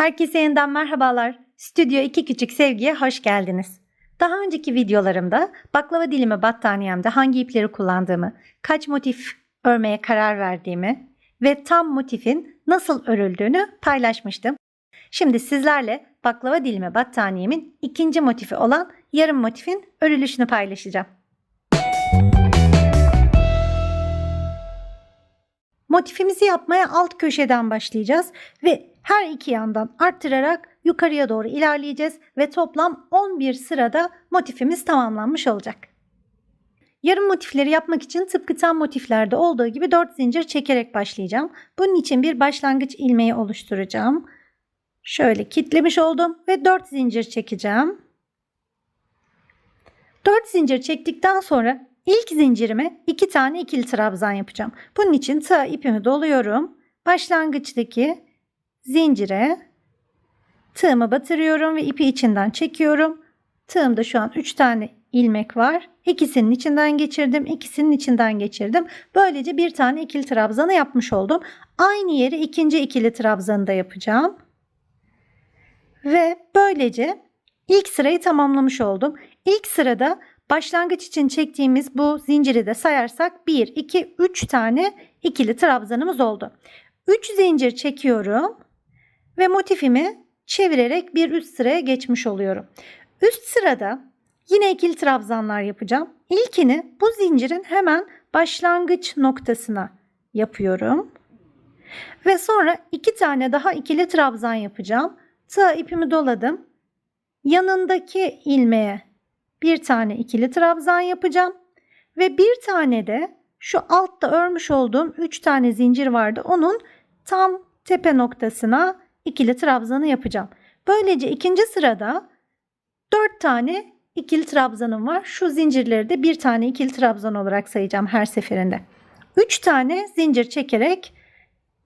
Herkese yeniden merhabalar. Stüdyo 2 Küçük Sevgi'ye hoş geldiniz. Daha önceki videolarımda baklava dilimi battaniyemde hangi ipleri kullandığımı, kaç motif örmeye karar verdiğimi ve tam motifin nasıl örüldüğünü paylaşmıştım. Şimdi sizlerle baklava dilimi battaniyemin ikinci motifi olan yarım motifin örülüşünü paylaşacağım. Motifimizi yapmaya alt köşeden başlayacağız ve her iki yandan arttırarak yukarıya doğru ilerleyeceğiz ve toplam 11 sırada motifimiz tamamlanmış olacak. Yarım motifleri yapmak için tıpkı tam motiflerde olduğu gibi 4 zincir çekerek başlayacağım. Bunun için bir başlangıç ilmeği oluşturacağım. Şöyle kitlemiş oldum ve 4 zincir çekeceğim. 4 zincir çektikten sonra ilk zincirime 2 tane ikili trabzan yapacağım. Bunun için tığ ipimi doluyorum. Başlangıçtaki zincire tığımı batırıyorum ve ipi içinden çekiyorum. Tığımda şu an 3 tane ilmek var. İkisinin içinden geçirdim, ikisinin içinden geçirdim. Böylece bir tane ikili trabzanı yapmış oldum. Aynı yeri ikinci ikili trabzanı da yapacağım. Ve böylece ilk sırayı tamamlamış oldum. İlk sırada başlangıç için çektiğimiz bu zinciri de sayarsak 1, 2, 3 tane ikili trabzanımız oldu. 3 zincir çekiyorum ve motifimi çevirerek bir üst sıraya geçmiş oluyorum. Üst sırada yine ikili trabzanlar yapacağım. İlkini bu zincirin hemen başlangıç noktasına yapıyorum. Ve sonra iki tane daha ikili trabzan yapacağım. Tığ ipimi doladım. Yanındaki ilmeğe bir tane ikili trabzan yapacağım. Ve bir tane de şu altta örmüş olduğum 3 tane zincir vardı. Onun tam tepe noktasına ikili trabzanı yapacağım. Böylece ikinci sırada 4 tane ikili trabzanım var. Şu zincirleri de bir tane ikili trabzan olarak sayacağım her seferinde. 3 tane zincir çekerek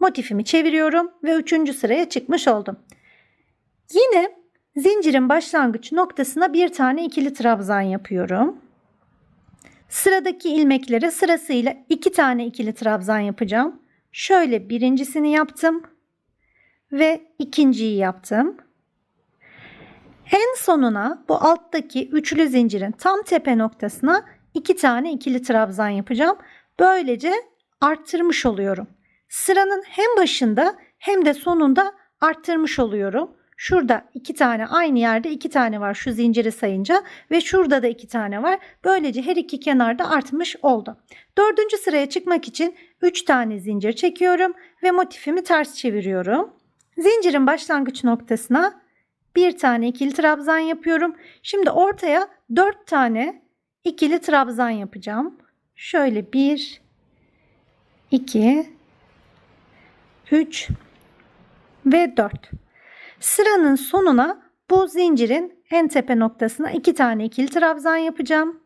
motifimi çeviriyorum ve 3. sıraya çıkmış oldum. Yine zincirin başlangıç noktasına bir tane ikili trabzan yapıyorum. Sıradaki ilmeklere sırasıyla iki tane ikili trabzan yapacağım. Şöyle birincisini yaptım ve ikinciyi yaptım. En sonuna bu alttaki üçlü zincirin tam tepe noktasına iki tane ikili trabzan yapacağım. Böylece arttırmış oluyorum. Sıranın hem başında hem de sonunda arttırmış oluyorum. Şurada iki tane aynı yerde iki tane var şu zinciri sayınca ve şurada da iki tane var. Böylece her iki kenarda artmış oldu. Dördüncü sıraya çıkmak için üç tane zincir çekiyorum ve motifimi ters çeviriyorum. Zincirin başlangıç noktasına bir tane ikili trabzan yapıyorum. Şimdi ortaya dört tane ikili trabzan yapacağım. Şöyle bir, iki, üç ve dört. Sıranın sonuna bu zincirin en tepe noktasına iki tane ikili trabzan yapacağım.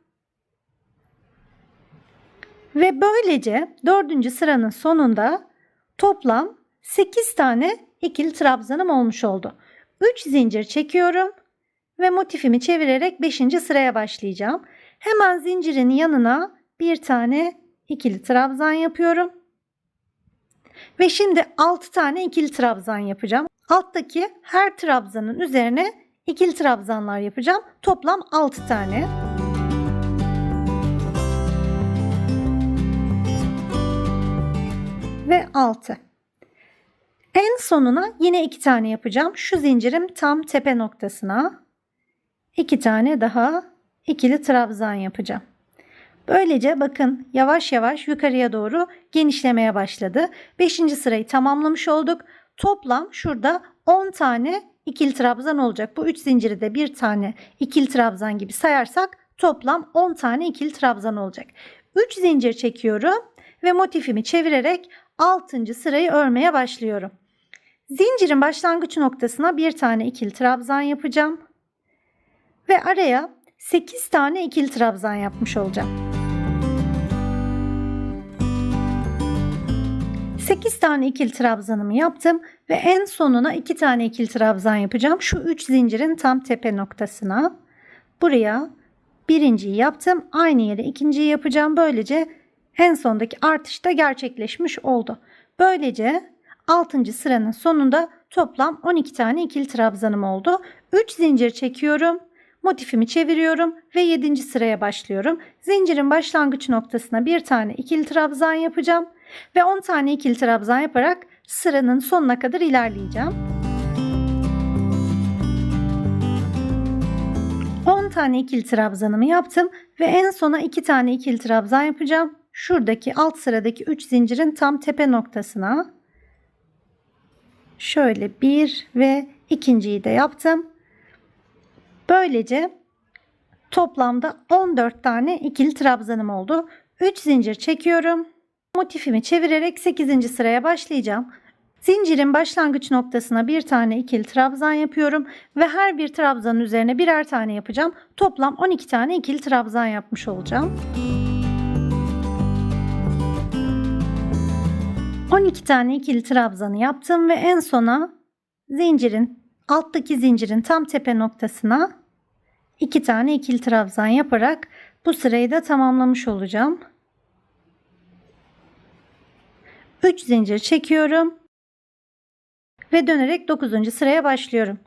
Ve böylece dördüncü sıranın sonunda toplam 8 tane ikili trabzanım olmuş oldu. 3 zincir çekiyorum ve motifimi çevirerek 5. sıraya başlayacağım. Hemen zincirin yanına bir tane ikili trabzan yapıyorum. Ve şimdi 6 tane ikili trabzan yapacağım. Alttaki her trabzanın üzerine ikili trabzanlar yapacağım. Toplam 6 tane. Ve 6. En sonuna yine 2 tane yapacağım. Şu zincirim tam tepe noktasına 2 tane daha ikili trabzan yapacağım. Böylece bakın yavaş yavaş yukarıya doğru genişlemeye başladı. 5. sırayı tamamlamış olduk. Toplam şurada 10 tane ikili trabzan olacak. Bu 3 zinciri de bir tane ikili trabzan gibi sayarsak toplam 10 tane ikili trabzan olacak. 3 zincir çekiyorum ve motifimi çevirerek 6. sırayı örmeye başlıyorum. Zincirin başlangıç noktasına bir tane ikili trabzan yapacağım. Ve araya 8 tane ikili trabzan yapmış olacağım. 8 tane ikili trabzanımı yaptım ve en sonuna 2 tane ikili trabzan yapacağım. Şu 3 zincirin tam tepe noktasına. Buraya birinciyi yaptım. Aynı yere ikinciyi yapacağım. Böylece en sondaki artış da gerçekleşmiş oldu. Böylece 6. sıranın sonunda toplam 12 tane ikili trabzanım oldu. 3 zincir çekiyorum. Motifimi çeviriyorum ve 7. sıraya başlıyorum. Zincirin başlangıç noktasına bir tane ikili trabzan yapacağım ve 10 tane ikili trabzan yaparak sıranın sonuna kadar ilerleyeceğim. 10 tane ikili trabzanımı yaptım ve en sona 2 tane ikili trabzan yapacağım. Şuradaki alt sıradaki 3 zincirin tam tepe noktasına şöyle bir ve ikinciyi de yaptım. Böylece toplamda 14 tane ikili trabzanım oldu. 3 zincir çekiyorum. Motifimi çevirerek 8. sıraya başlayacağım. Zincirin başlangıç noktasına bir tane ikili trabzan yapıyorum ve her bir trabzanın üzerine birer tane yapacağım. Toplam 12 tane ikili trabzan yapmış olacağım. 12 tane ikili trabzanı yaptım ve en sona zincirin alttaki zincirin tam tepe noktasına 2 tane ikili trabzan yaparak bu sırayı da tamamlamış olacağım. 3 zincir çekiyorum ve dönerek 9. sıraya başlıyorum.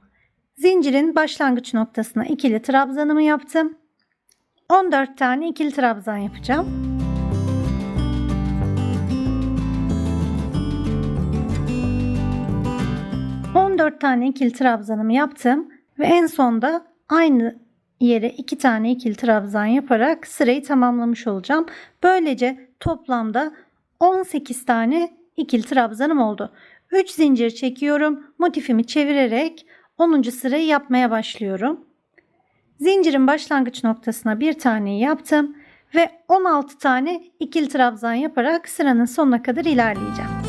Zincirin başlangıç noktasına ikili trabzanımı yaptım. 14 tane ikili trabzan yapacağım. 14 tane ikili trabzanımı yaptım ve en sonda aynı yere 2 tane ikili trabzan yaparak sırayı tamamlamış olacağım. Böylece toplamda 18 tane ikili trabzanım oldu. 3 zincir çekiyorum. Motifimi çevirerek 10. sırayı yapmaya başlıyorum. Zincirin başlangıç noktasına bir tane yaptım ve 16 tane ikili trabzan yaparak sıranın sonuna kadar ilerleyeceğim.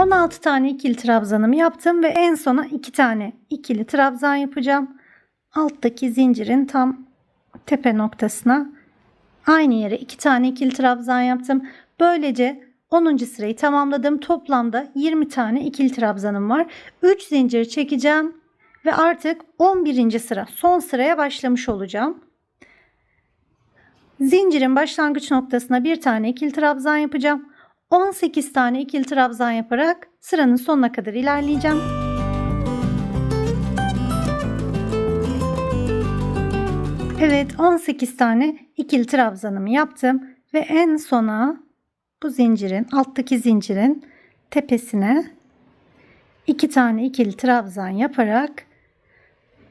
16 tane ikili trabzanımı yaptım ve en sona 2 tane ikili trabzan yapacağım. Alttaki zincirin tam tepe noktasına aynı yere 2 tane ikili trabzan yaptım. Böylece 10. sırayı tamamladım. Toplamda 20 tane ikili trabzanım var. 3 zincir çekeceğim ve artık 11. sıra son sıraya başlamış olacağım. Zincirin başlangıç noktasına bir tane ikili trabzan yapacağım. 18 tane ikili trabzan yaparak sıranın sonuna kadar ilerleyeceğim. Evet 18 tane ikili trabzanımı yaptım ve en sona bu zincirin alttaki zincirin tepesine 2 tane ikili trabzan yaparak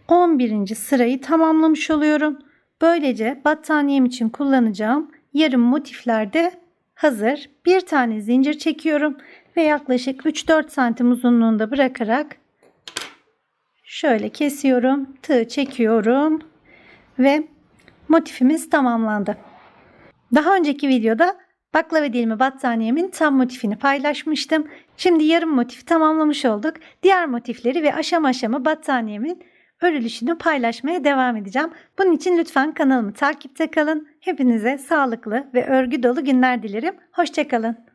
11. sırayı tamamlamış oluyorum. Böylece battaniyem için kullanacağım yarım motiflerde hazır. Bir tane zincir çekiyorum ve yaklaşık 3-4 santim uzunluğunda bırakarak şöyle kesiyorum. Tığ çekiyorum ve motifimiz tamamlandı. Daha önceki videoda baklava dilimi battaniyemin tam motifini paylaşmıştım. Şimdi yarım motifi tamamlamış olduk. Diğer motifleri ve aşama aşama battaniyemin örülüşünü paylaşmaya devam edeceğim. Bunun için lütfen kanalımı takipte kalın. Hepinize sağlıklı ve örgü dolu günler dilerim. Hoşçakalın.